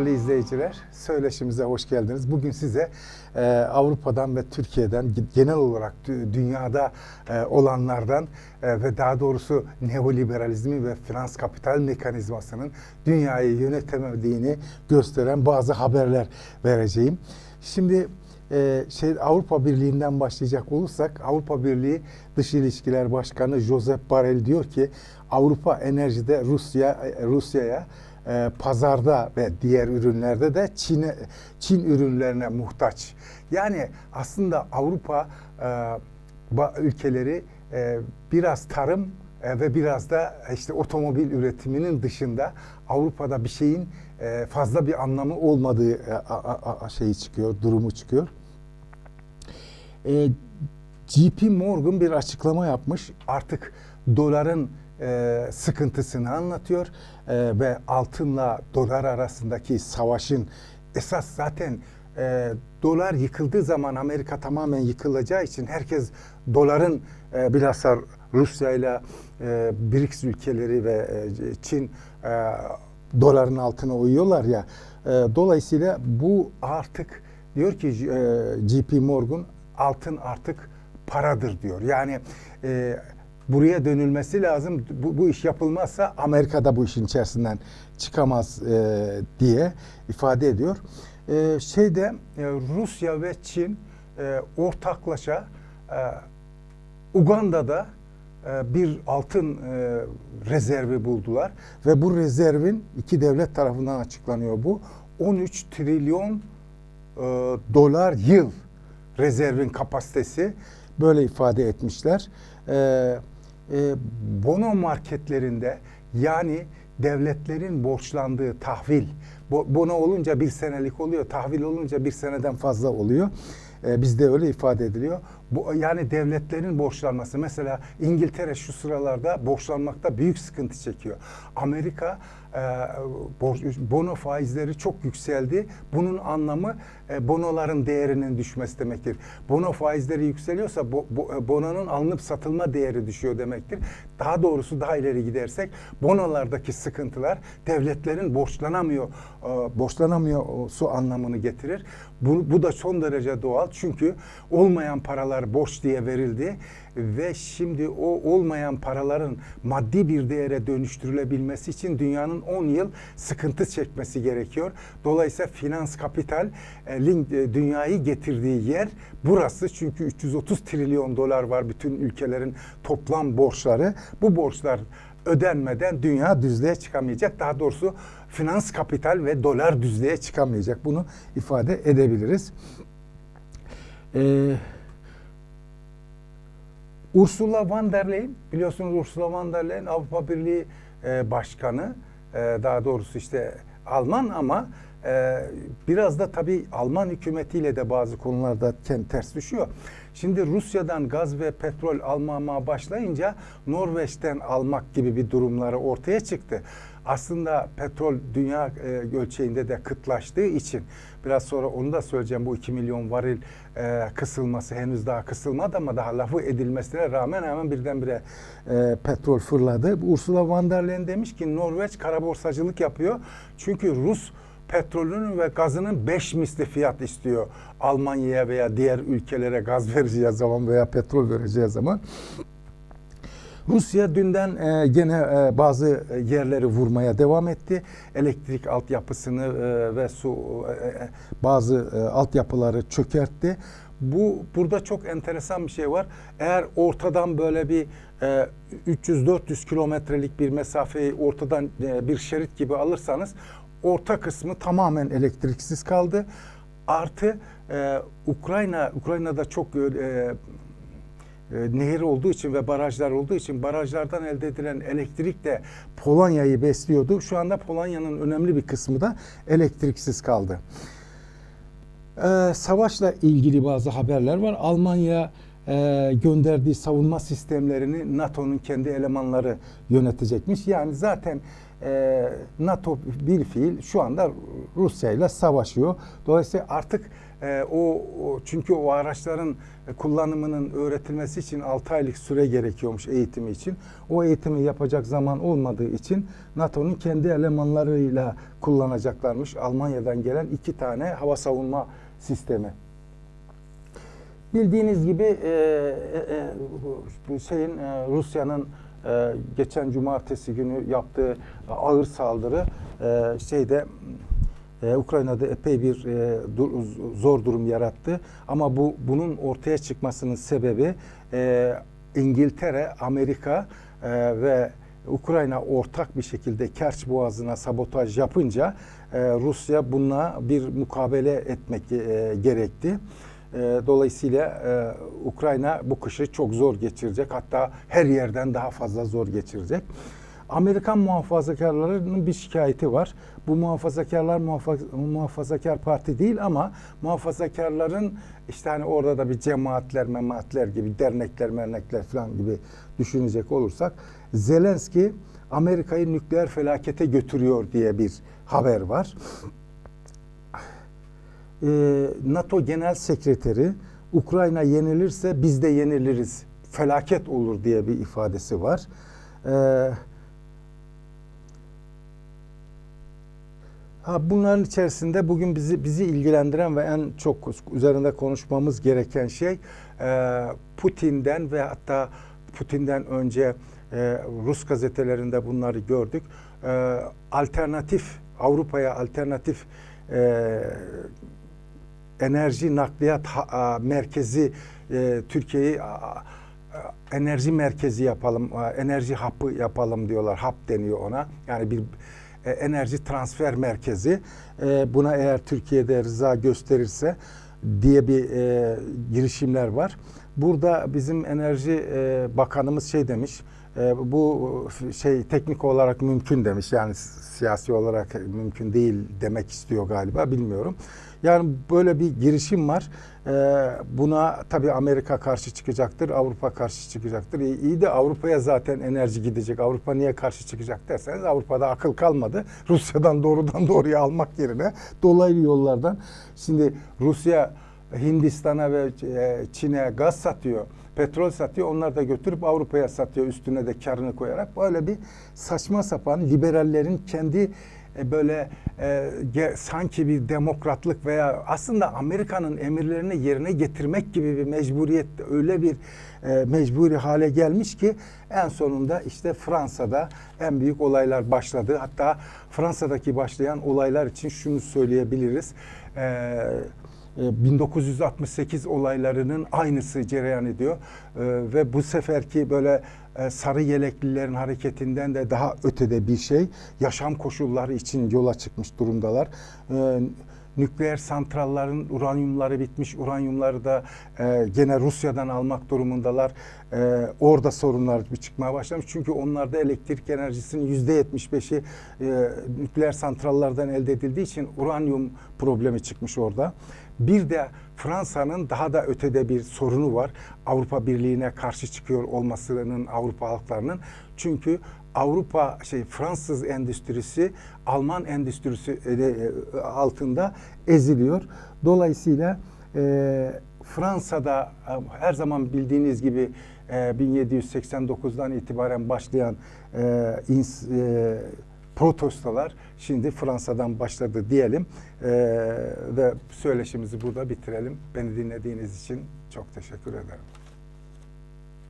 Değerli izleyiciler, söyleşimize hoş geldiniz. Bugün size e, Avrupa'dan ve Türkiye'den genel olarak dü- dünyada e, olanlardan e, ve daha doğrusu neoliberalizmi ve finans kapital mekanizmasının dünyayı yönetemediğini gösteren bazı haberler vereceğim. Şimdi e, şey Avrupa Birliği'nden başlayacak olursak Avrupa Birliği Dış İlişkiler Başkanı Josep Borrell diyor ki Avrupa enerjide Rusya e, Rusya'ya e, pazarda ve diğer ürünlerde de Çin'e Çin ürünlerine muhtaç. Yani aslında Avrupa e, ülkeleri e, biraz tarım e, ve biraz da işte otomobil üretiminin dışında Avrupa'da bir şeyin e, fazla bir anlamı olmadığı e, a- a- şeyi çıkıyor, durumu çıkıyor. E, JP Morgan bir açıklama yapmış. Artık doların e, sıkıntısını anlatıyor E, ve altınla dolar arasındaki savaşın esas zaten e, dolar yıkıldığı zaman Amerika tamamen yıkılacağı için herkes doların e, bilhassa Rusya ile e, BRICS ülkeleri ve e, Çin e, doların altına uyuyorlar ya. E, dolayısıyla bu artık diyor ki e, JP Morgan altın artık paradır diyor. Yani e, buraya dönülmesi lazım. Bu, bu iş yapılmazsa Amerika'da bu işin içerisinden çıkamaz e, diye ifade ediyor. E, şeyde e, Rusya ve Çin e, ortaklaşa e, Uganda'da e, bir altın e, rezervi buldular ve bu rezervin iki devlet tarafından açıklanıyor bu 13 trilyon e, dolar yıl rezervin kapasitesi böyle ifade etmişler. E, e, bono marketlerinde yani devletlerin borçlandığı tahvil, bo- bono olunca bir senelik oluyor, tahvil olunca bir seneden fazla oluyor. E, bizde öyle ifade ediliyor. Bu yani devletlerin borçlanması. Mesela İngiltere şu sıralarda borçlanmakta büyük sıkıntı çekiyor. Amerika borç- bono faizleri çok yükseldi. Bunun anlamı e, bonoların değerinin düşmesi demektir. Bono faizleri yükseliyorsa bo- bo- e, bononun alınıp satılma değeri düşüyor demektir. Daha doğrusu daha ileri gidersek bonolardaki sıkıntılar devletlerin borçlanamıyor e, borçlanamıyor su anlamını getirir. Bu, bu da son derece doğal çünkü olmayan paralar borç diye verildi ve şimdi o olmayan paraların maddi bir değere dönüştürülebilmesi için dünyanın 10 yıl sıkıntı çekmesi gerekiyor. Dolayısıyla finans kapital e, link, e, dünyayı getirdiği yer burası çünkü 330 trilyon dolar var bütün ülkelerin toplam borçları. Bu borçlar ödenmeden dünya düzlüğe çıkamayacak. Daha doğrusu finans kapital ve dolar düzlüğe çıkamayacak. Bunu ifade edebiliriz. Ee, Ursula von der Leyen biliyorsunuz Ursula von der Leyen Avrupa Birliği e, Başkanı daha doğrusu işte Alman ama e, biraz da tabii Alman hükümetiyle de bazı konularda ters düşüyor. Şimdi Rusya'dan gaz ve petrol almaya başlayınca Norveç'ten almak gibi bir durumları ortaya çıktı. Aslında petrol dünya e, ölçeğinde de kıtlaştığı için biraz sonra onu da söyleyeceğim bu 2 milyon varil e, kısılması henüz daha kısılmadı ama daha lafı edilmesine rağmen hemen birdenbire e, petrol fırladı. Ursula von der Leyen demiş ki Norveç kara borsacılık yapıyor. Çünkü Rus petrolünün ve gazının 5 misli fiyat istiyor Almanya'ya veya diğer ülkelere gaz vereceği zaman veya petrol vereceği zaman. Rusya dünden e, gene e, bazı yerleri vurmaya devam etti. Elektrik altyapısını e, ve su e, e, bazı e, altyapıları çökertti. Bu burada çok enteresan bir şey var. Eğer ortadan böyle bir e, 300-400 kilometrelik bir mesafeyi ortadan e, bir şerit gibi alırsanız orta kısmı tamamen elektriksiz kaldı. Artı e, Ukrayna Ukrayna'da çok e, e, nehir olduğu için ve barajlar olduğu için barajlardan elde edilen elektrik de Polonya'yı besliyordu. Şu anda Polonya'nın önemli bir kısmı da elektriksiz kaldı. Ee, savaşla ilgili bazı haberler var. Almanya e, gönderdiği savunma sistemlerini NATO'nun kendi elemanları yönetecekmiş. Yani zaten e, NATO bir fiil şu anda Rusya ile savaşıyor. Dolayısıyla artık e, o, o çünkü o araçların kullanımının öğretilmesi için 6 aylık süre gerekiyormuş eğitimi için. O eğitimi yapacak zaman olmadığı için NATO'nun kendi elemanlarıyla kullanacaklarmış. Almanya'dan gelen iki tane hava savunma sistemi. Bildiğiniz gibi e, e, e, şeyin e, Rusya'nın e, geçen cumartesi günü yaptığı ağır saldırı e, şeyde e, Ukrayna'da epey bir e, dur- zor durum yarattı. Ama bu bunun ortaya çıkmasının sebebi e, İngiltere, Amerika e, ve Ukrayna ortak bir şekilde Kerç Boğazı'na sabotaj yapınca e, Rusya bununla bir mukabele etmek e, gerekti. E, Dolayısıyla e, Ukrayna bu kışı çok zor geçirecek. Hatta her yerden daha fazla zor geçirecek. Amerikan muhafazakarlarının bir şikayeti var. Bu muhafazakarlar muhafa- muhafazakar parti değil ama muhafazakarların işte hani orada da bir cemaatler, memaatler gibi dernekler, mernekler falan gibi düşünecek olursak Zelenski Amerika'yı nükleer felakete götürüyor diye bir haber var. Ee, NATO Genel Sekreteri Ukrayna yenilirse biz de yeniliriz. Felaket olur diye bir ifadesi var. Ee, ha, bunların içerisinde bugün bizi bizi ilgilendiren ve en çok üzerinde konuşmamız gereken şey e, Putin'den ve hatta Putin'den önce e, Rus gazetelerinde bunları gördük. E, alternatif Avrupa'ya alternatif e, enerji nakliyat ha- merkezi e, Türkiye'yi enerji merkezi yapalım, enerji hapı yapalım diyorlar. Hap deniyor ona. Yani bir e, enerji transfer merkezi. E, buna eğer Türkiye'de rıza gösterirse diye bir e, girişimler var. Burada bizim enerji e, bakanımız şey demiş. E, bu şey teknik olarak mümkün demiş. Yani siyasi olarak mümkün değil demek istiyor galiba bilmiyorum. Yani böyle bir girişim var. Ee, buna tabii Amerika karşı çıkacaktır, Avrupa karşı çıkacaktır. İyi, iyi de Avrupa'ya zaten enerji gidecek. Avrupa niye karşı çıkacak derseniz Avrupa'da akıl kalmadı. Rusya'dan doğrudan doğruya almak yerine dolaylı yollardan. Şimdi Rusya Hindistan'a ve e, Çin'e gaz satıyor, petrol satıyor. Onlar da götürüp Avrupa'ya satıyor üstüne de karını koyarak. Böyle bir saçma sapan liberallerin kendi e, böyle e, ge- sanki bir demokratlık veya aslında Amerika'nın emirlerini yerine getirmek gibi bir mecburiyet öyle bir e, mecburi hale gelmiş ki en sonunda işte Fransa'da en büyük olaylar başladı. Hatta Fransa'daki başlayan olaylar için şunu söyleyebiliriz. E, e, 1968 olaylarının aynısı cereyan ediyor E, ve bu seferki böyle e, sarı yeleklilerin hareketinden de daha ötede bir şey yaşam koşulları için yola çıkmış durumdalar. E, Nükleer santrallerin uranyumları bitmiş, uranyumları da e, gene Rusya'dan almak durumundalar. E, orada sorunlar bir çıkmaya başlamış. Çünkü onlarda elektrik enerjisinin yüzde yetmiş beşi e, nükleer santrallerden elde edildiği için uranyum problemi çıkmış orada. Bir de Fransa'nın daha da ötede bir sorunu var. Avrupa Birliği'ne karşı çıkıyor olmasının Avrupa halklarının. Çünkü Avrupa şey Fransız endüstrisi Alman endüstrisi e, e, altında eziliyor. Dolayısıyla e, Fransa'da e, her zaman bildiğiniz gibi e, 1789'dan itibaren başlayan e, ins- e, protestolar şimdi Fransa'dan başladı diyelim Ee, ve söyleşimizi burada bitirelim. Beni dinlediğiniz için çok teşekkür ederim.